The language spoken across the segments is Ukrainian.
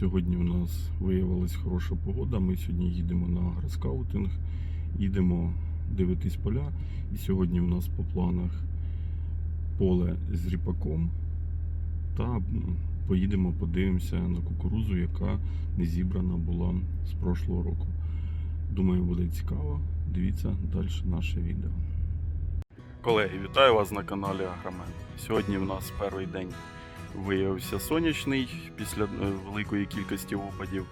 Сьогодні у нас виявилась хороша погода. Ми сьогодні їдемо на агроскаутинг, їдемо дивитись поля. І сьогодні у нас по планах поле з ріпаком. Та поїдемо, подивимося на кукурузу, яка не зібрана була з прошлого року. Думаю, буде цікаво. Дивіться далі наше відео. Колеги, вітаю вас на каналі Агромен. Сьогодні в нас перший день виявився сонячний після е, великої кількості опадів.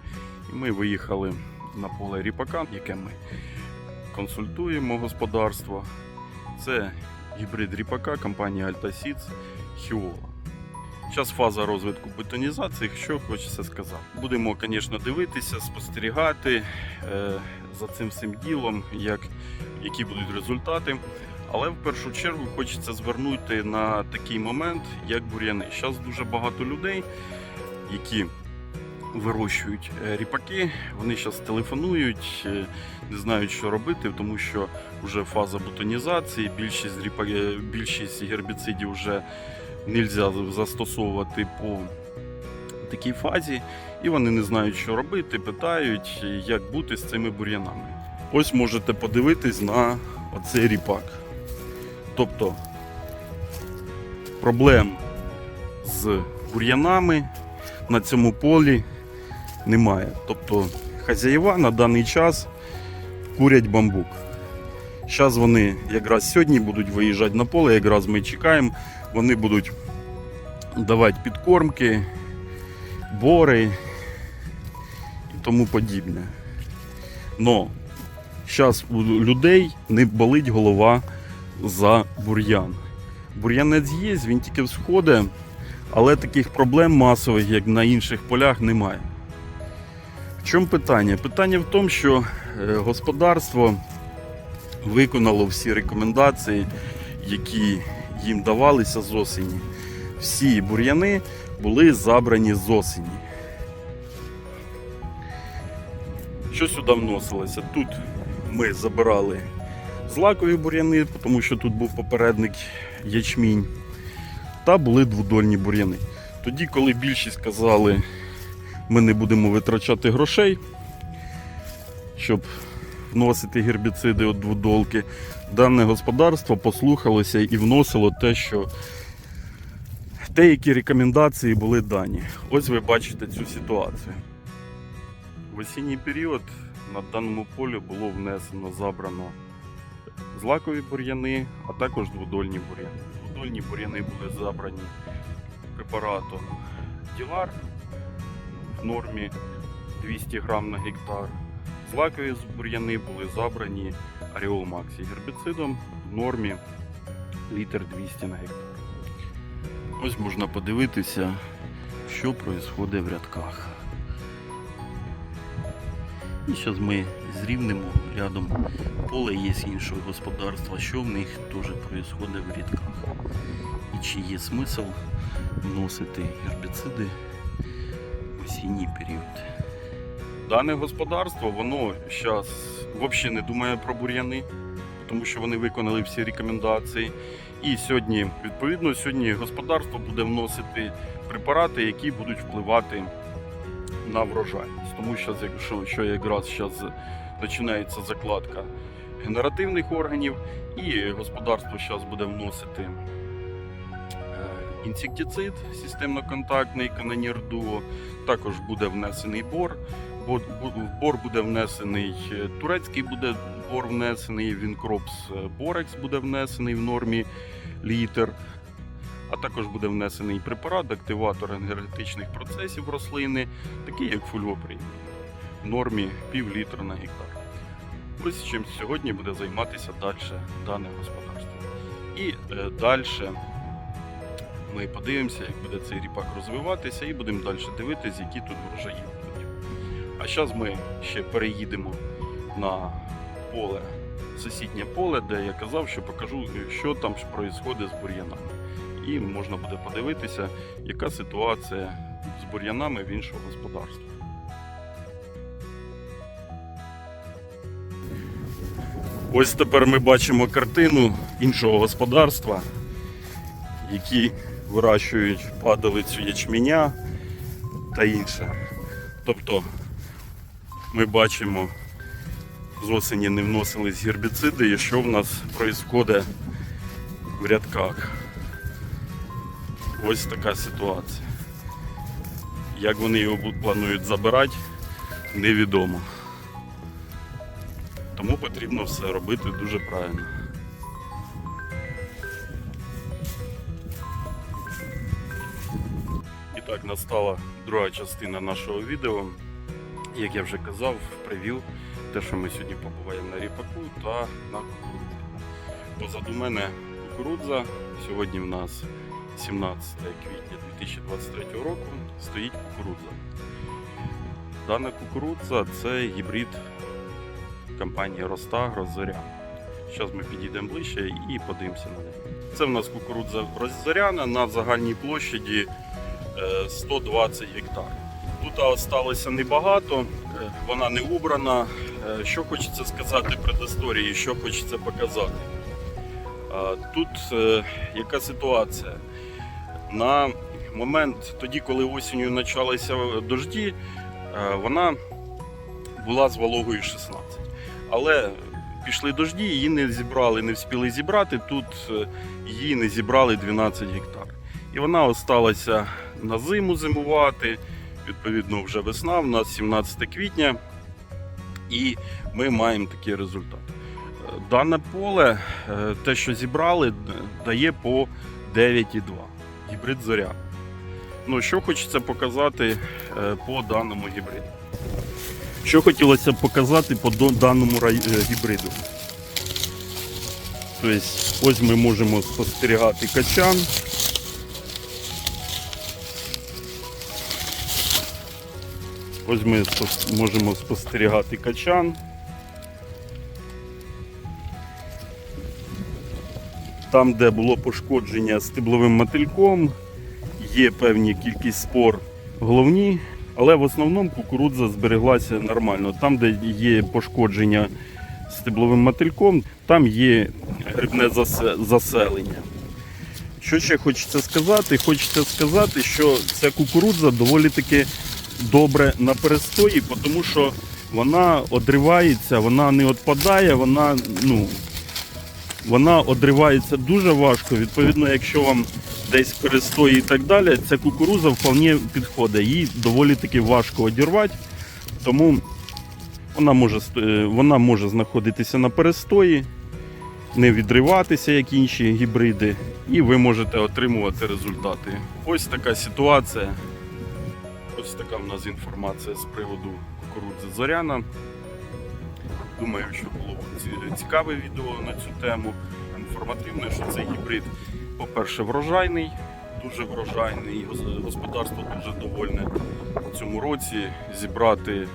І ми виїхали на поле ріпака, яке ми консультуємо господарство. Це гібрид ріпака компанії Alta Seeds Hiola. Зараз фаза розвитку бетонізації, що хочеться сказати. Будемо, звісно, дивитися, спостерігати е, за цим всім ділом, як, які будуть результати. Але в першу чергу хочеться звернути на такий момент, як бур'яни. Зараз дуже багато людей, які вирощують е, ріпаки, вони зараз телефонують, е, не знають, що робити, тому що вже фаза бутонізації, більшість, ріпа... е, більшість гербіцидів вже не можна застосовувати по такій фазі, і вони не знають, що робити, питають, як бути з цими бур'янами. Ось можете подивитись на оцей ріпак. Тобто проблем з бур'янами на цьому полі немає. Тобто хазяїва на даний час курять бамбук. Зараз вони якраз сьогодні будуть виїжджати на поле, якраз ми чекаємо, вони будуть давати підкормки, бори і тому подібне. Но зараз у людей не болить голова за бур'ян. Бур'янець є, він тільки всходить, але таких проблем масових, як на інших полях, немає. В чому питання? Питання в тому, що е, господарство виконало всі рекомендації, які їм давалися з осені. Всі бур'яни були забрані з осені. Що сюди вносилося? Тут ми забирали злакові бур'яни, тому що тут був попередник ячмінь, та були двудольні бур'яни. Тоді, коли більшість казали, ми не будемо витрачати грошей, щоб вносити гербіциди від двудолки, дане господарство послухалося і вносило те, що деякі рекомендації були дані. Ось ви бачите цю ситуацію. В осінній період на даному полі було внесено, забрано злакові бур'яни, а також двудольні бур'яни. Двудольні бур'яни були забрані препаратом Ділар в нормі 200 грам на гектар. Злакові бур'яни були забрані Аріол Максі гербіцидом в нормі літр 200 на гектар. Ось можна подивитися, що відбувається в рядках. І зараз ми зрівнемо рядом поле є з іншого господарства, що в них теж відбувається в рядках. І чи є смисл вносити гербіциди в осінній період. Дане господарство, воно зараз взагалі не думає про бур'яни, тому що вони виконали всі рекомендації. І сьогодні, відповідно, сьогодні господарство буде вносити препарати, які будуть впливати на врожайність. Тому що, якщо що якраз зараз починається закладка генеративних органів, і господарство зараз буде вносити е, інсектицид системно-контактний канонір також буде внесений бор. В бор буде внесений е, турецький буде бор внесений, Вінкропс е, Борекс буде внесений в нормі літр. А також буде внесений препарат, активатор енергетичних процесів рослини, такий як фульвоприн, в нормі пів літра на гектар. Ось чим сьогодні буде займатися далі дане господарство. І е, далі ми подивимося, як буде цей ріпак розвиватися, і будемо далі дивитися, які тут врожаї будуть. А зараз ми ще переїдемо на поле, сусіднє поле, де я казав, що покажу, що там відбувається з бур'янами. І можна буде подивитися, яка ситуація з бур'янами в іншого господарства. Ось тепер ми бачимо картину іншого господарства, які вирощують падалицю ячменя та інше. Тобто ми бачимо, з осені не вносились гербіциди і що в нас відбувається в рядках. Ось така ситуація. Як вони його планують забирати, невідомо. Тому потрібно все робити дуже правильно. І так настала друга частина нашого відео. Як я вже казав, привів те, що ми сьогодні побуваємо на ріпаку та на кукурудзі. Позаду мене кукурудза. Сьогодні в нас 17 квітня 2023 року стоїть кукурудза. Дана кукурудза це гібрид компанії Ростагро Зоря. Зараз ми підійдемо ближче і подивимося на неї. Це в нас кукурудза Роззоряна на загальній площаді е, 120 гектарів. Тут залишилося небагато, е, вона не убрана. Е, Що хочеться сказати предісторії, що хочеться показати. Тут яка ситуація? На момент тоді, коли осінню почалися дожді, е, вона була з вологою 16. Але пішли дожді, її не зібрали, не встигли зібрати. Тут е, її не зібрали 12 гектар. І вона осталася на зиму зимувати. Відповідно, вже весна, в нас 17 квітня, і ми маємо такий результат. Е, Дане поле, те, що зібрали, дає по 9,2. Гібрид зоря. Ну, що хочеться показати е, по даному гібриду? Що хотілося показати по даному е, гібриду? Тобто, ось ми можемо спостерігати качан. Ось ми можемо спостерігати качан. Там, де було пошкодження стебловим мотильком, є певні кількість спор головні, але в основному кукурудза збереглася нормально. Там, де є пошкодження стебловим мотильком, там є грибне заселення. Що ще хочеться сказати? Хочеться сказати, що ця кукурудза доволі таки добре на перестої, тому що вона одривається, вона не відпадає, вона, ну, вона одривається дуже важко. Відповідно, якщо вам десь перестої і так далі, ця кукуруза вполне підходить. Її доволі таки важко одірвати, тому вона може, е, вона може знаходитися на перестої, не відриватися, як інші гібриди, і ви можете отримувати результати. Ось така ситуація. Ось така в нас інформація з приводу кукурудзи Зоряна. Думаю, що було ці- цікаве відео на цю тему. Інформативне, що цей гібрид, по-перше, врожайний, дуже врожайний. Господарство дуже довольне в цьому році зібрати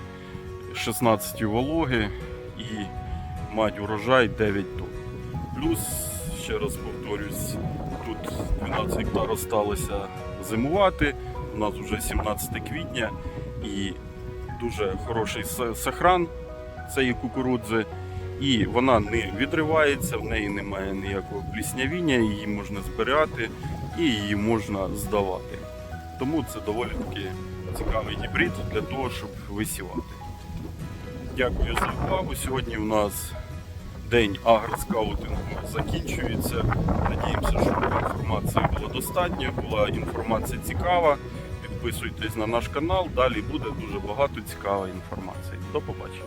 16 вологи і мати урожай 9 тонн. Плюс, ще раз повторюсь, тут 12 гектар осталося зимувати. У нас вже 17 квітня і дуже хороший са- сохран цієї кукурудзи. І вона не відривається, в неї немає ніякого пліснявіння, її можна збирати і її можна здавати. Тому це доволі таки цікавий гібрид для того, щоб висівати. Дякую за увагу. Сьогодні у нас день агроскаутингу закінчується. Надіємося, що інформації було достатньо, була інформація цікава. Підписуйтесь на наш канал, далі буде дуже багато цікавої інформації. До побачення.